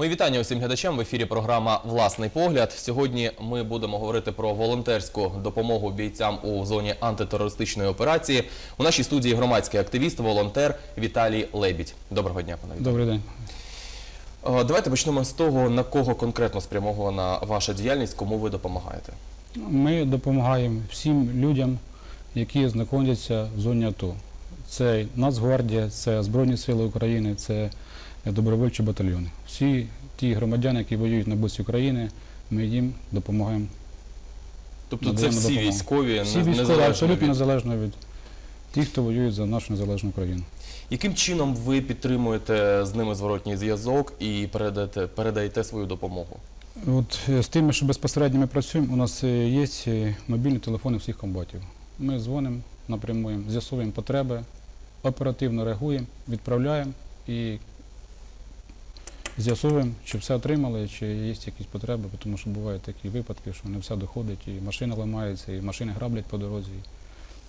Мої вітання усім глядачам в ефірі. Програма Власний погляд. Сьогодні ми будемо говорити про волонтерську допомогу бійцям у зоні антитерористичної операції. У нашій студії громадський активіст, волонтер Віталій Лебідь. Доброго дня, пане Віталій. Добрий день. Е, Давайте почнемо з того, на кого конкретно спрямована ваша діяльність, кому ви допомагаєте. Ми допомагаємо всім людям, які знаходяться в зоні АТО. Це Нацгвардія, це Збройні Сили України, це добровольчі батальйони. Всі ті громадяни, які воюють на боці України, ми їм допомагаємо. Тобто це всі допомогу. військові, Всі військові незалежно абсолютно від... незалежно від тих, хто воює за нашу незалежну країну. Яким чином ви підтримуєте з ними зворотній зв'язок і передаєте, передаєте свою допомогу? От е, з тими, що безпосередньо ми працюємо, у нас е, є е, мобільні телефони всіх комбатів. Ми дзвонимо напряму, їм, з'ясовуємо потреби, оперативно реагуємо, відправляємо і з'ясовуємо, чи все отримали, чи є якісь потреби, тому що бувають такі випадки, що не все доходить, і машина ламається, і машини граблять по дорозі.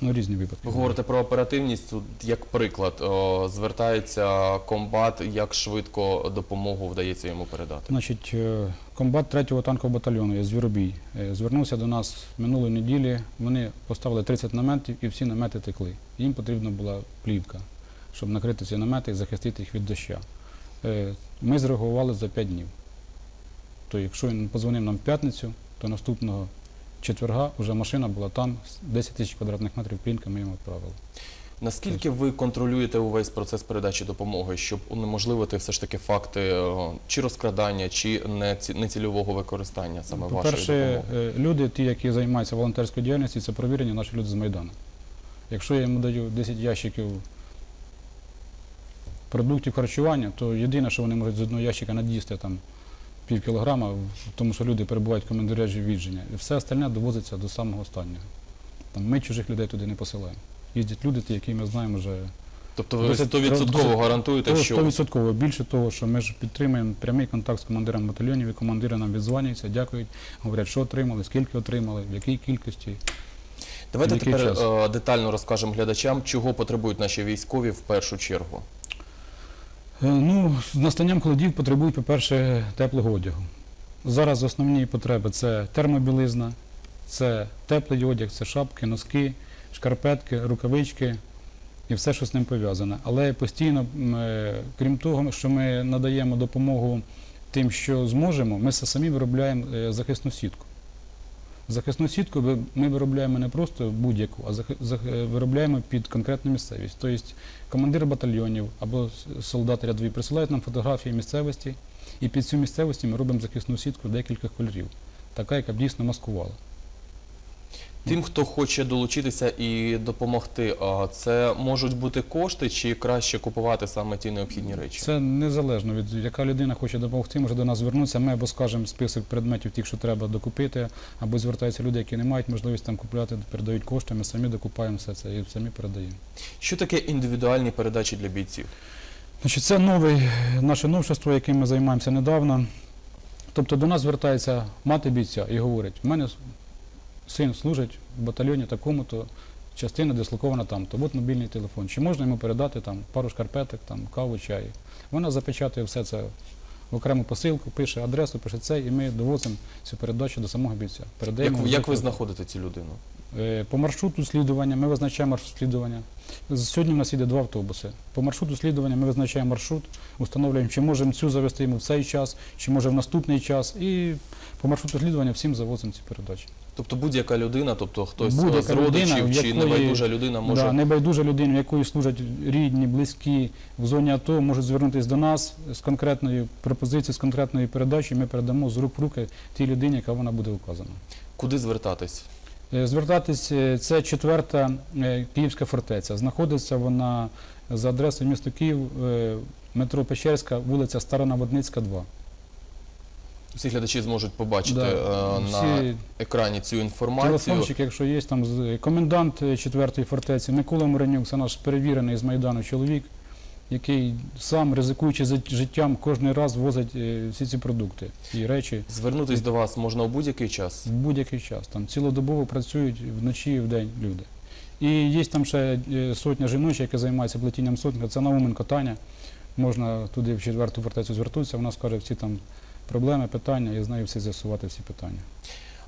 Ну, різні випадки. Ви говорите про оперативність. Тут, як приклад, о, звертається комбат, як швидко допомогу вдається йому передати. Значить, е, комбат 3-го танкового батальйону є Звіробій. е, Звернувся до нас минулої неділі. Вони поставили 30 наметів і всі намети текли. Їм потрібна була плівка, щоб накрити ці намети і захистити їх від доща. Е, Ми зреагували за 5 днів. То якщо він позвонив нам в п'ятницю, то наступного четверга вже машина була там, 10 тисяч квадратних метрів плінка ми йому відправили. Наскільки ви контролюєте увесь процес передачі допомоги, щоб унеможливити все ж таки факти чи розкрадання, чи нецільового використання саме вашої По-перше, е, люди, ті, які займаються волонтерською діяльністю, це провірені наші люди з Майдану. Якщо я йому даю 10 ящиків продуктів харчування, то єдине, що вони можуть з одного ящика над'їсти там пів кілограма, тому що люди перебувають в командирежі відження. І все остальне довозиться до самого останнього. Там ми чужих людей туди не посилаємо. Їздять люди, ті, які ми знаємо вже Тобто ви досить- 100% досить- гарантуєте, що 100%. Більше того, що ми ж підтримуємо прямий контакт з командиром батальйонів, і командири нам відзванюються, дякують, говорять, що отримали, скільки отримали, в якій кількості. давайте тепер час? детально розкажемо глядачам, чого потребують наші військові в першу чергу. Е, Ну, з настанням холодів потребують, по-перше, теплого одягу. Зараз основні потреби це термобілизна, це теплий одяг, це шапки, носки, шкарпетки, рукавички і все, що з ним пов'язане. Але постійно, е, крім того, що ми надаємо допомогу тим, що зможемо, ми самі виробляємо е, захисну сітку. Захисну сітку ми виробляємо не просто будь-яку, а виробляємо під конкретну місцевість. Тобто командири батальйонів або солдати рядові присилають нам фотографії місцевості, і під цю місцевості ми робимо захисну сітку декількох кольорів, така, яка б дійсно маскувала. Тим, хто хоче долучитися і допомогти, це можуть бути кошти, чи краще купувати саме ті необхідні речі? Це незалежно від яка людина хоче допомогти, може до нас звернутися. Ми або скажемо список предметів, тих, що треба докупити, або звертаються люди, які не мають можливості там купляти, передають кошти. Ми самі докупаємо все це і самі передаємо. Що таке індивідуальні передачі для бійців? Значить, це нове наше новшество, яким ми займаємося недавно. Тобто до нас звертається мати бійця і говорить: у мене син служить в батальйоні такому-то, частина дислокована там, то от мобільний телефон. Чи можна йому передати там пару шкарпеток, там, каву, чай? Вона запечатує все це в окрему посилку, пише адресу, пише це, і ми довозимо цю передачу до самого бійця. Як, Передаємо як ви знаходите цю людину? Е, По маршруту слідування ми визначаємо маршрут слідування. Сьогодні в нас їде два автобуси. По маршруту слідування ми визначаємо маршрут, встановлюємо, чи можемо цю завести йому в цей час, чи може в наступний час. І по маршруту слідування всім завозимо ці передачі. Тобто будь-яка людина, тобто хтось Будь-яка з родичів людина, чи якої- небайдужа людина може Да, небайдужа людина, в якої служать рідні, близькі в зоні АТО, можуть звернутися до нас з конкретною пропозицією, з конкретною передачею. Ми передамо з рук в руки тій людині, яка вона буде указана. куди звертатись? Е, Звертатись, е, це четверта е, Київська фортеця. Знаходиться вона за адресою міста Київ, метро Печерська, вулиця Старонаводницька, 2. Всі глядачі зможуть побачити Да, е, на Всі екрані цю інформацію. телефончик, якщо є, там з- комендант е, четвертої фортеці Микола Моренюк, це наш перевірений з Майдану чоловік, який сам, ризикуючи за життям, кожен раз возить е, всі ці продукти і речі Звернутись до вас можна у будь-який час. в будь-який час. Там цілодобово працюють вночі і вдень люди. І є там ще е, сотня жіночок, яка займається плетінням сотні, це Науменко Таня. можна туди в четверту фортецю звертатися, вона скаже всі там проблеми, питання, я знаю все з'ясувати всі питання.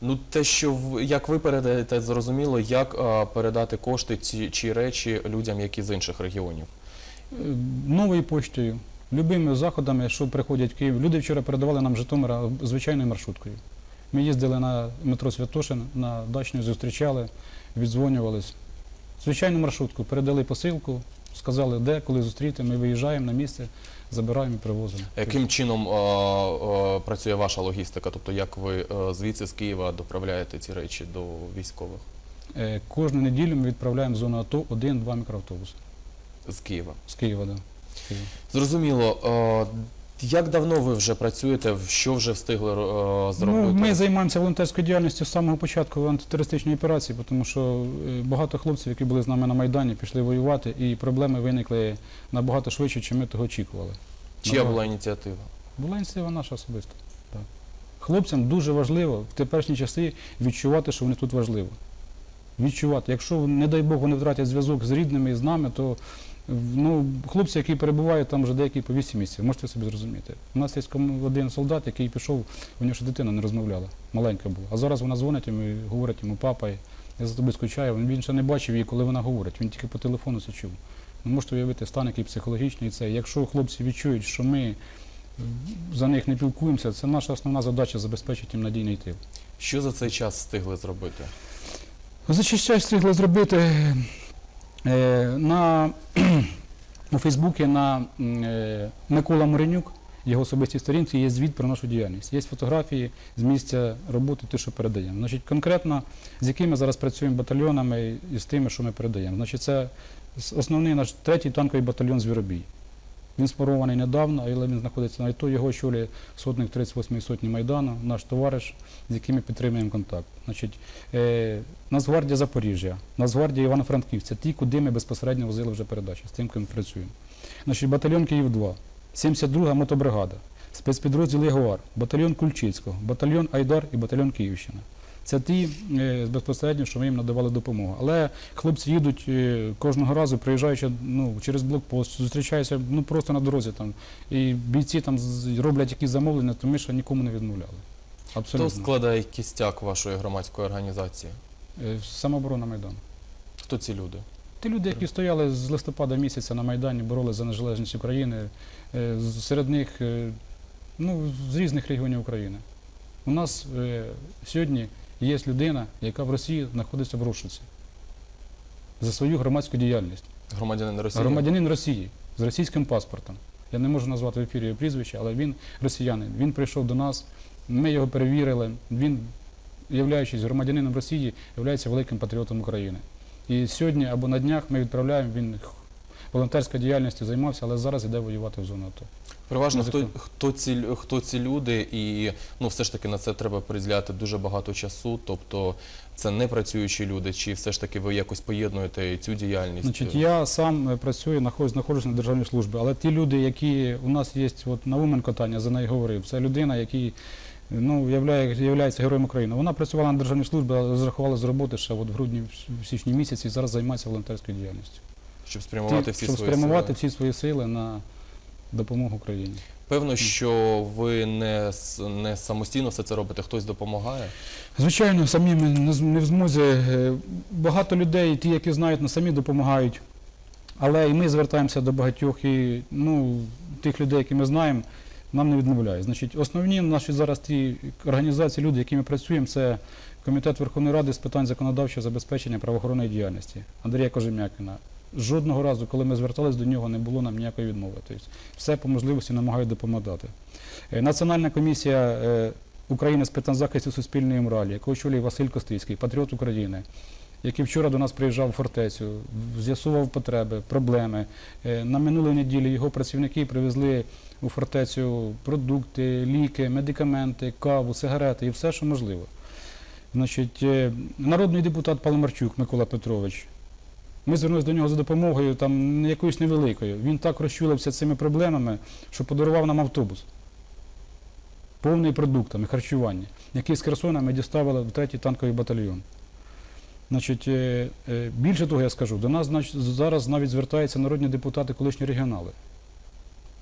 Ну, те, що як ви передаєте, зрозуміло, як а, передати кошти ці, чи речі людям, які з інших регіонів. Е, Новою поштою, любими заходами, що приходять в Київ. Люди вчора передавали нам Житомира звичайною маршруткою. Ми їздили на метро Святошин, на дачню зустрічали, віддзвонювались. Звичайну маршрутку, передали посилку, сказали, де, коли зустріти, ми виїжджаємо на місце, забираємо і привозимо. Яким чином а, а, працює ваша логістика? Тобто, як ви а, звідси з Києва доправляєте ці речі до військових Е, Кожну неділю ми відправляємо в зону АТО один-два мікроавтобуси. з Києва? З Києва, да. Зрозуміло. А, як давно ви вже працюєте? Що вже встигли а, зробити? Ну, ми займаємося волонтерською діяльністю з самого початку антитерористичної операції, тому що е, багато хлопців, які були з нами на Майдані, пішли воювати, і проблеми виникли набагато швидше, ніж ми того очікували. Чия була ініціатива? Була ініціатива наша особиста. Так. Хлопцям дуже важливо в теперішні часи відчувати, що вони тут важливо. Відчувати. Якщо, не дай Бог, вони втратять зв'язок з рідними і з нами, то ну, хлопці, які перебувають там вже деякі по 8 місяців, можете собі зрозуміти. У нас є один солдат, який пішов, у нього ще дитина не розмовляла, маленька була. А зараз вона дзвонить йому і говорить йому, папа, я за тобою скучаю. Він, ще не бачив її, коли вона говорить, він тільки по телефону це чув. Ви можете уявити стан, який психологічний це. Якщо хлопці відчують, що ми за них не пілкуємося, це наша основна задача забезпечити їм надійний тил. Що за цей час встигли зробити? Зачищай встигли зробити на, у Фейсбуці на е, Микола Моренюк, його особистій сторінці, є звіт про нашу діяльність. Є фотографії з місця роботи, те, що передаємо. Значить, конкретно з якими зараз працюємо батальйонами і з тими, що ми передаємо. Значить, це основний наш третій танковий батальйон Звіробій. Він спорований недавно, але він знаходиться на АТО, його очолює сотник 38-ї сотні Майдану, наш товариш, з яким ми підтримуємо контакт. Е, Нацгвардія Запоріжжя, Нацгвардія Івано-Франківця, ті, куди ми безпосередньо возили вже передачі, з тим, ким працюємо. Батальйон Київ-2, 72-га мотобригада, спецпідрозділ Ягуар, батальйон Кульчицького, батальйон Айдар і батальйон Київщина. Це ті е, безпосередньо, що ми їм надавали допомогу. Але хлопці їдуть е, кожного разу, приїжджаючи ну, через блокпост, зустрічаються ну, просто на дорозі там. І бійці там роблять якісь замовлення, то ми ще нікому не відмовляли. Хто Абсолютно. складає кістяк вашої громадської організації? Е, Самооборона Майдану. Хто ці люди? Ті люди, які стояли з листопада місяця на Майдані, боролися за незалежність України, серед них ну, з різних регіонів України. У нас сьогодні є людина, яка в Росії знаходиться в розшуці за свою громадську діяльність. Громадянин Росії? Громадянин Росії з російським паспортом. Я не можу назвати в ефірі його прізвище, але він росіянин. Він прийшов до нас, ми його перевірили. Він, являючись громадянином Росії, є великим патріотом України. І сьогодні або на днях ми відправляємо, він волонтерською діяльністю займався, але зараз йде воювати в зону АТО. Переважно хто, хто, ці, хто ці люди, і ну, все ж таки на це треба приділяти дуже багато часу. Тобто це не працюючі люди, чи все ж таки ви якось поєднуєте цю діяльність? Значить, я сам е, працюю, знаходжусь, знаходжусь на державній службі, але ті люди, які у нас є, от Науменко Таня, за нею говорив, це людина, який ну, являє, являється героєм України. Вона працювала на державній службі, але зрахувала з роботи ще от в грудні, в січні місяці і зараз займається волонтерською діяльністю. щоб спрямувати Ті, всі щоб свої спрямувати сили? всі свої сили на допомогу Україні. Певно, що ви не, не самостійно все це робите, хтось допомагає. Звичайно, самі ми не не в змозі. Е, Багато людей, ті, які знають, на самі допомагають. Але і ми звертаємося до багатьох і ну, тих людей, які ми знаємо, нам не відмовляють. Значить, основні наші зараз ті організації, люди, які ми працюємо, це Комітет Верховної Ради з питань законодавчого забезпечення правоохоронної діяльності Андрія Кожем'якіна. Жодного разу, коли ми звертались до нього, не було нам ніякої відмови. Тобто все по можливості намагають допомагати. Е, Національна комісія е, України з питань захисту суспільної моралі, яку очолює Василь Костицький, патріот України, який вчора до нас приїжджав в фортецю, з'ясував потреби, проблеми. Е, На минулій неділі його працівники привезли у фортецю продукти, ліки, медикаменти, каву, сигарети і все, що можливо. Значить, народний депутат Паламарчук Микола Петрович. Ми звернулися до нього за допомогою там якоюсь невеликою. Він так розчулився цими проблемами, що подарував нам автобус повний продуктами, харчування, який з Херсона ми діставили в третій танковий батальйон. Значить, е, е, більше того, я скажу, до нас зараз навіть звертаються народні депутати колишні регіонали.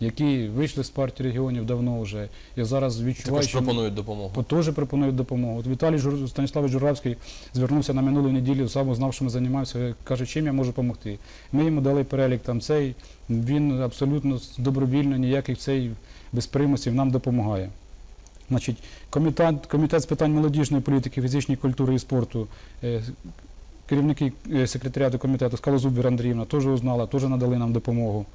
Які вийшли з партії регіонів давно вже, і зараз відчувають, Також що пропонують допомогу. Теж пропонують допомогу. От Віталій Жур... Станіславович Журавський звернувся на минулу неділю, сам узнав, що ми займаємося, каже, чим я можу допомогти. Ми йому дали перелік там цей, він абсолютно добровільно, ніяких цей без примусів нам допомагає. Значить, комітет, комітет з питань молодіжної політики, фізичної культури і спорту, е, керівники е, секретаріату комітету Скалозуб Віра Андріївна теж узнала, теж надали нам допомогу.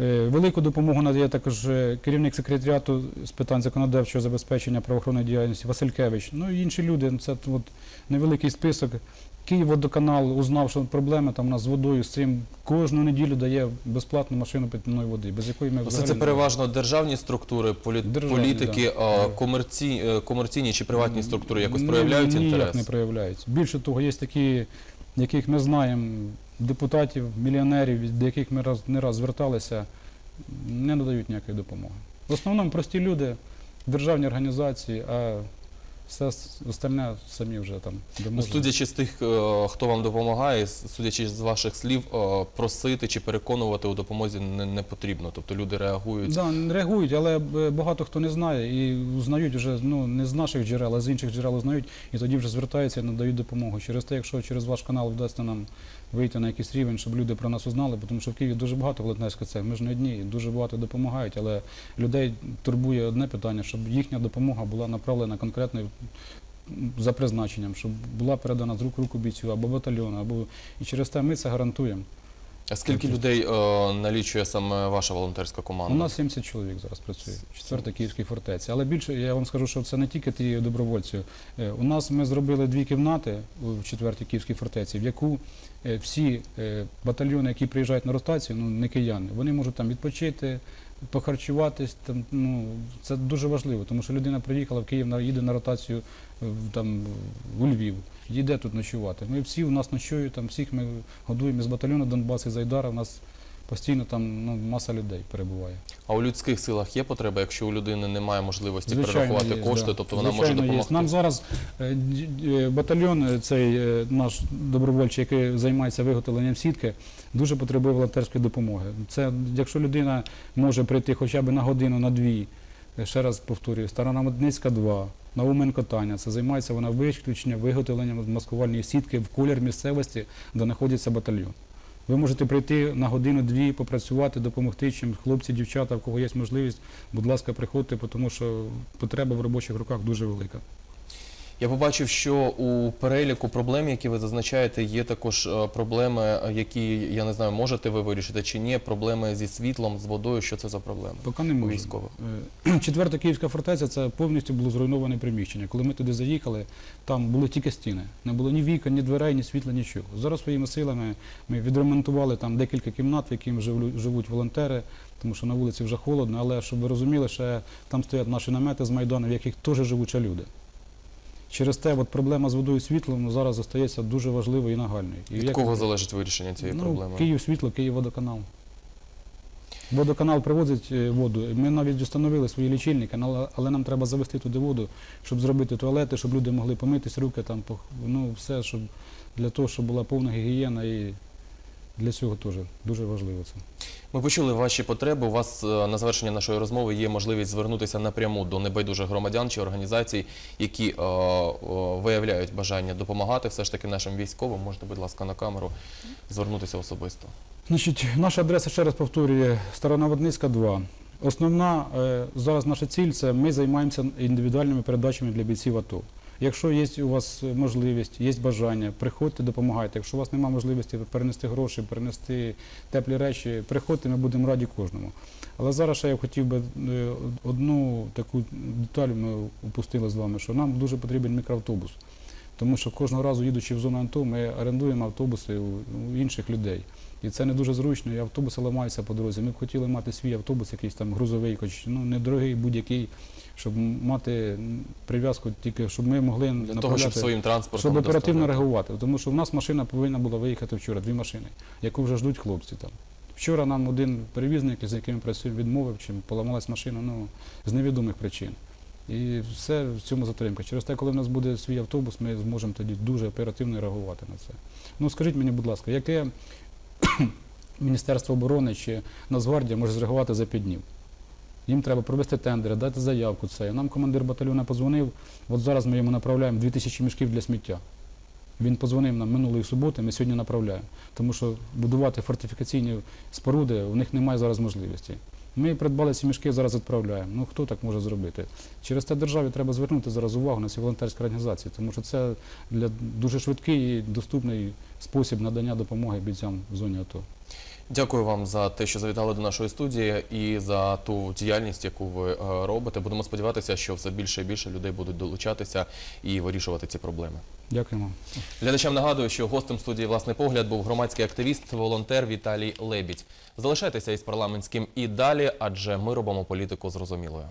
Е, Велику допомогу надає також е, керівник секретаріату з питань законодавчого забезпечення правоохоронної діяльності Василькевич. Ну і інші люди. Це от невеликий список. Київводоканал узнав, що проблеми там у нас з водою, з цим кожну неділю дає безплатну машину питної води, без якої ми Ну, взагалі це переважно державні структури, полі... Державні, політики, да. а комерці... е, комерційні чи приватні структури якось проявляють Ніяк інтерес? не проявляють. Більше того, є такі, яких ми знаємо, депутатів, мільйонерів, до яких ми раз, не раз зверталися, не надають ніякої допомоги. В основному прості люди, державні організації, а все остальне самі вже там Ну, судячи з тих, е, хто вам допомагає, судячи з ваших слів, е, просити чи переконувати у допомозі не, не потрібно. Тобто люди реагують. Да, не реагують, але е, багато хто не знає і узнають вже ну, не з наших джерел, а з інших джерел узнають, і тоді вже звертаються і надають допомогу. Через те, якщо через ваш канал вдасться нам вийти на якийсь рівень, щоб люди про нас узнали, тому що в Києві дуже багато волонтерських це, ми ж не одні, дуже багато допомагають, але людей турбує одне питання, щоб їхня допомога була направлена конкретно за призначенням, щоб була передана з рук руку бійцю або батальйону, або і через те ми це гарантуємо. А скільки людей о, налічує саме ваша волонтерська команда? У нас 70 чоловік зараз працює, четверта Київській фортеці. Але більше я вам скажу, що це не тільки ті добровольці. Е, У нас ми зробили дві кімнати в четвертій Київській фортеці, в яку е, всі е, батальйони, які приїжджають на ротацію, ну не кияни, вони можуть там відпочити, похарчуватись. Там, ну, це дуже важливо, тому що людина приїхала в Київ, їде на ротацію е, там, у Львів, їде тут ночувати. Ми всі у нас ночують, там всіх ми годуємо з батальйону Донбас і Зайдара. У нас постійно там ну, маса людей перебуває. А у людських силах є потреба, якщо у людини немає можливості Звичайно, перерахувати є, кошти, да. тобто вона може Звичайно, є. Нам зараз е, е, батальйон, е, цей наш добровольчий, який займається виготовленням сітки, дуже потребує волонтерської допомоги. Це якщо людина може прийти хоча б на годину, на дві, ще раз повторюю, Стара Медницька 2, Науменко Таня, це займається вона виключення виготовленням маскувальної сітки в колір місцевості, де знаходиться батальйон. Ви можете прийти на годину-дві, попрацювати, допомогти чим хлопці, дівчата, в кого є можливість, будь ласка, приходьте, тому що потреба в робочих руках дуже велика. Я побачив, що у переліку проблем, які ви зазначаєте, є також е, проблеми, е, які я не знаю, можете ви вирішити чи ні. Проблеми зі світлом, з водою. Що це за проблеми? Поки не У військових. Е, Четверта Київська фортеця це повністю було зруйноване приміщення. Коли ми туди заїхали, там були тільки стіни. Не було ні вікон, ні дверей, ні світла, нічого. Зараз своїми силами ми відремонтували там декілька кімнат, в живлю- живуть волонтери, тому що на вулиці вже холодно. Але щоб ви розуміли, ще там стоять наші намети з Майдану, в яких теж живуть люди. Через те от проблема з водою і світлом ну, зараз залишається дуже важливою і нагальною. І Від як- кого залежить вирішення цієї ну, проблеми? Київ світло, Київ водоканал. Водоканал привозить е, воду. Ми навіть встановили свої лічильники, але, але нам треба завести туди воду, щоб зробити туалети, щоб люди могли помитись руки, там, пох- ну, все, щоб, для того, щоб була повна гігієна і для цього теж дуже важливо це. Ми почули ваші потреби. У вас е, на завершення нашої розмови є можливість звернутися напряму до небайдужих громадян чи організацій, які е, е, виявляють бажання допомагати все ж таки нашим військовим. Можете, будь ласка, на камеру звернутися особисто. Значить, наша адреса, ще раз повторює, Старонаводницька 2. Основна е, зараз наша ціль це ми займаємося індивідуальними передачами для бійців АТО. Якщо є у вас можливість, є бажання, приходьте, допомагайте. Якщо у вас немає можливості перенести гроші, перенести теплі речі, приходьте, ми будемо раді кожному. Але зараз ще я хотів би е, одну таку деталь ми упустили з вами, що нам дуже потрібен мікроавтобус. Тому що кожного разу, їдучи в зону АТО, ми орендуємо автобуси у інших людей. І це не дуже зручно, і автобуси ламаються по дорозі. Ми б хотіли мати свій автобус, якийсь там грузовий, хоч ну недорогий, будь-який, щоб мати прив'язку, тільки щоб ми могли Для того, щоб своїм транспортом щоб оперативно реагувати. Тому що в нас машина повинна була виїхати вчора, дві машини, яку вже ждуть хлопці там. Вчора нам один перевізник, з яким ми працюємо, відмовив, чим поламалась машина, ну, з невідомих причин. І все в цьому затримка. Через те, коли в нас буде свій автобус, ми зможемо тоді дуже оперативно реагувати на це. Ну скажіть мені, будь ласка, яке Міністерство оборони чи Нацгвардія може зреагувати за п'ять днів. Їм треба провести тендери, дати заявку. Це. Нам командир батальйону позвонив, От зараз ми йому направляємо 2000 мішків для сміття. Він позвонив нам минулої суботи, ми сьогодні направляємо. Тому що будувати фортифікаційні споруди у них немає зараз можливості. Ми придбали ці мішки, зараз відправляємо. Ну хто так може зробити? Через те державі треба звернути зараз увагу на ці волонтерські організації, тому що це для дуже швидкий і доступний спосіб надання допомоги бійцям в зоні АТО. Дякую вам за те, що завітали до нашої студії і за ту діяльність, яку ви е, робите. Будемо сподіватися, що все більше і більше людей будуть долучатися і вирішувати ці проблеми. Дякуємо. Глядачам нагадую, що гостем студії власний погляд був громадський активіст, волонтер Віталій Лебідь. Залишайтеся із парламентським і далі, адже ми робимо політику зрозумілою.